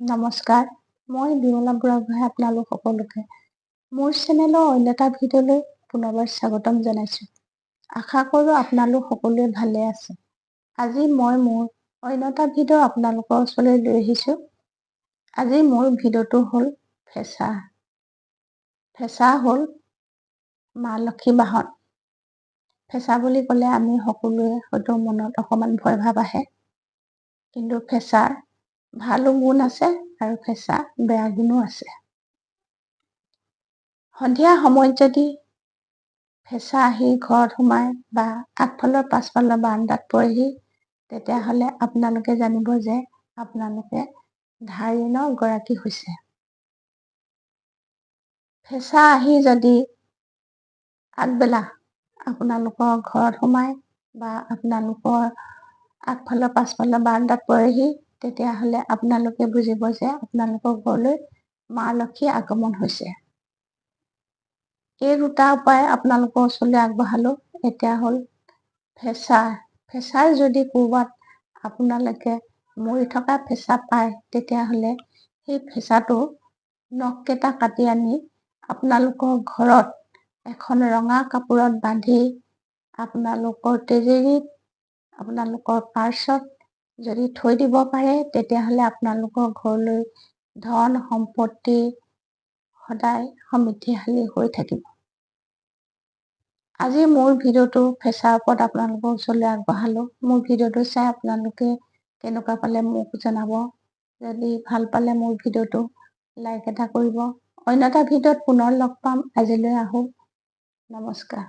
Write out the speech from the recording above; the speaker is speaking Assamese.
নমস্কাৰ মই বিমলা বুঢ়াগোহাঁই আপোনালোক সকলোকে। মোৰ চেনেলৰ অন্য এটা ভিডিঅ'লৈ পুনৰবাৰ স্বাগতম জনাইছোঁ। আশা কৰোঁ আপোনালোক সকলোৱে ভালে আছে। আজি মই মোৰ অন্য এটা ভিডিঅ' আপোনালোকৰ ওচৰলৈ লৈ আহিছোঁ। আজি মোৰ ভিডিঅ'টো হ'ল ফেঁচা। ফেঁচা হ'ল মা লক্ষী বাহন। ফেঁচা বুলি ক'লে আমি সকলোৱে হয়তো মনত অকণমান ভয় ভাৱ আহে। কিন্তু ফেঁচাৰ ভালো গুণ আছে আৰু ফেঁচা বেয়া গুণো আছে। সন্ধিয়া সময়ত যদি ফেঁচা আহি ঘৰত সোমাই বা আগফালৰ পাছফালৰ বাৰান্দাত পৰেহি তেতিয়াহ'লে আপোনালোকে জানিব যে আপোনালোকে ধাৰিনৰ গৰাকী হৈছে। ফেঁচা আহি যদি আগবেলা আপোনালোকৰ ঘৰত সোমাই বা আপোনালোকৰ আগফালৰ পাছফালৰ বাৰান্দাত পৰেহি তেতিয়াহ'লে আপোনালোকে বুজিব যে আপোনালোকৰ ঘৰলৈ মা লক্ষী আগমন হৈছে। এই দুটা উপায় আপোনালোকৰ ওচৰলৈ আগবঢ়ালোঁ। এতিয়া হ'ল ফেঁচা ফেঁচাৰ যদি ক'ৰবাত আপোনালোকে মৰি থকা ফেঁচা পায় তেতিয়াহ'লে সেই ফেঁচাটো নখকেইটা কাটি আনি আপোনালোকৰ ঘৰত এখন ৰঙা কাপোৰত বান্ধি আপোনালোকৰ তেজেৰিত আপোনালোকৰ পাৰ্চত যদি থৈ দিব পাৰে তেতিয়াহ'লে আপোনালোকৰ ঘৰলৈ ধন সম্পত্তি সদায় সমৃদ্ধিশালী হৈ থাকিব। আজি মোৰ ভিডিঅ'টো ফেঁচাৰ ওপৰত আপোনালোকৰ ওচৰলৈ আগবঢ়ালোঁ। মোৰ ভিডিঅ'টো চাই আপোনালোকে কেনেকুৱা পালে মোক জনাব। যদি ভাল পালে মোৰ ভিডিঅ'টো লাইক এটা কৰিব। অন্য এটা ভিডিঅ'ত পুনৰ লগ পাম। আজিলৈ আহোঁ। নমস্কাৰ।